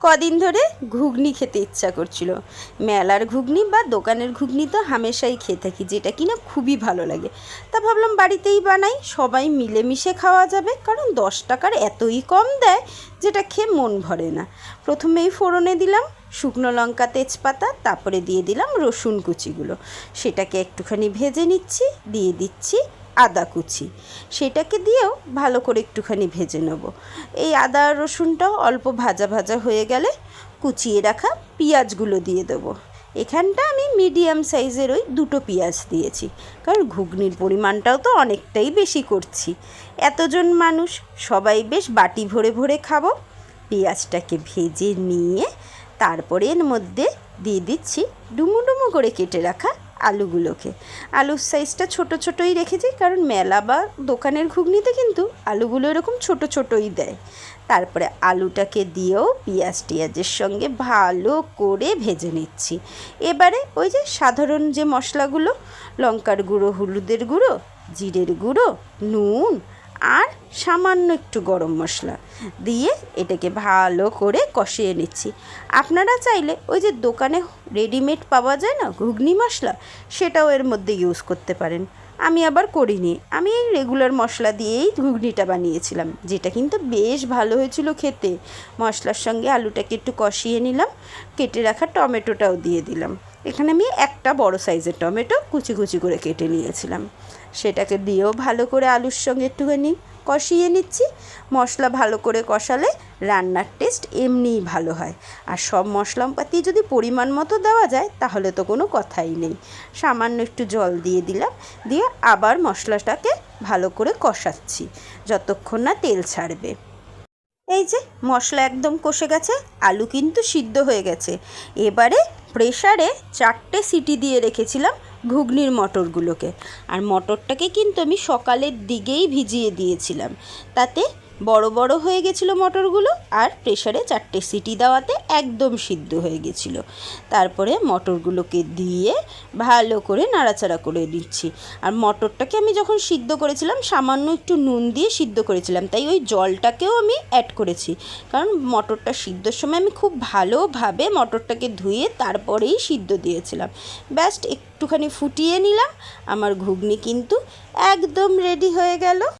কদিন ধরে ঘুগনি খেতে ইচ্ছা করছিল। মেলার ঘুগনি বা দোকানের ঘুগনি তো হামেশাই খেয়ে থাকি, যেটা কিনা খুবই ভালো লাগে। তা ভাবলাম বাড়িতেই বানাই, সবাই মিলেমিশে খাওয়া যাবে, কারণ দশ টাকার এতই কম দেয়, যেটা খেয়ে মন ভরে না। প্রথমেই ফোড়নে দিলাম, শুকনো লঙ্কা, তেজপাতা, তারপরে দিয়ে দিলাম রসুন কুচিগুলো। সেটাকে একটুখানি ভেজে নিচ্ছি, দিয়ে দিচ্ছি। আদা কুচি। সেটাকে দিয়েও ভালো করে একটুখানি ভেজে নেব। এই আদা রসুনটাও অল্প ভাজা ভাজা হয়ে গেলে কুচিয়ে রাখা পেঁয়াজগুলো দিয়ে দেবো। এখানটা আমি মিডিয়াম সাইজের ওই দুটো পেঁয়াজ দিয়েছি। কারণ ঘুগনির পরিমাণটাও তো অনেকটাই বেশি করছি। এতজন মানুষ, সবাই বেশ বাটি ভরে ভরে খাব। পেঁয়াজটাকে ভেজে নিয়ে তারপরে এর মধ্যে দিয়ে দিচ্ছি ডুমো ডুমো করে কেটে রাখা আলুগুলোকে। আলুর সাইজটা ছোট ছোটই রেখেছি, কারণ মেলা বা দোকানের ঘুগনিতে কিন্তু আলুগুলো এরকম ছোট ছোটই দেয়। তারপরে আলুটাকে দিয়েও পেঁয়াজ টিয়াজের সঙ্গে ভালো করে ভেজে নিচ্ছি। এবারে ওই যে সাধারণ যে মশলাগুলো, লঙ্কার গুঁড়ো, হলুদের গুঁড়ো, জিরের গুঁড়ো, নুন আর সামান্য একটু গরম মশলা দিয়ে এটাকে ভালো করে কষিয়ে নিচ্ছি। আপনারা চাইলে ওই যে দোকানে রেডিমেড পাওয়া যায় না, ঘুগনি মশলা, সেটাও এর মধ্যে ইউজ করতে পারেন। আমি আবার করিনি। আমি রেগুলার মশলা দিয়েই ঘুগনিটা বানিয়েছিলাম, যেটা কিন্তু বেশ ভালো হয়েছিল খেতে। মশলার সঙ্গে আলুটাকে একটু কষিয়ে নিলাম, কেটে রাখা টমেটোটাও দিয়ে দিলাম। এখানে আমি একটা বড় সাইজের টমেটো কুচি কুচি করে কেটে নিয়েছিলাম। সেটাকে দিয়েও ভালো করে আলুর সঙ্গে একটুখানি কষিয়ে নিচ্ছি। মশলা ভালো করে কষালে রান্নার টেস্ট এমনিই ভালো হয়। আর সব মশলাপাতি যদি পরিমাণ মতো দেওয়া যায়, তাহলে তো কোনো কথাই নেই। সামান্য একটু জল দিয়ে দিলাম, দিয়ে আবার মশলাটাকে ভালো করে কষাচ্ছি, যতক্ষণ না তেল ছাড়বে। এই যে, মশলা একদম কষে গেছে, আলু কিন্তু সিদ্ধ হয়ে গেছে। এবারে প্রেসারে চারটে সিটি দিয়ে রেখেছিলাম ঘুগনির মটরগুলোকে। আর মটরটাকে কিন্তু আমি সকালের দিকেই ভিজিয়ে দিয়েছিলাম। তাতে বড় বড় হয়ে গেছিল মটরগুলো আর প্রেসারে চারটে সিটি দেওয়াতে একদম সিদ্ধ হয়ে গেছিল। তারপরে মটরগুলোকে দিয়ে ভালো করে নাড়াচাড়া করে দিচ্ছি আর মটরটাকে আমি যখন সিদ্ধ করেছিলাম, সামান্য একটু নুন দিয়ে সিদ্ধ করেছিলাম। তাই ওই জলটাকেও আমি অ্যাড করেছি। কারণ মটরটা সিদ্ধর সময় আমি খুব ভালোভাবে মটরটাকে ধুয়ে তারপরেই সিদ্ধ দিয়েছিলাম। ব্যাস্ট একটুখানি ফুটিয়ে নিলাম। আমার ঘুগনি কিন্তু একদম রেডি হয়ে গেল।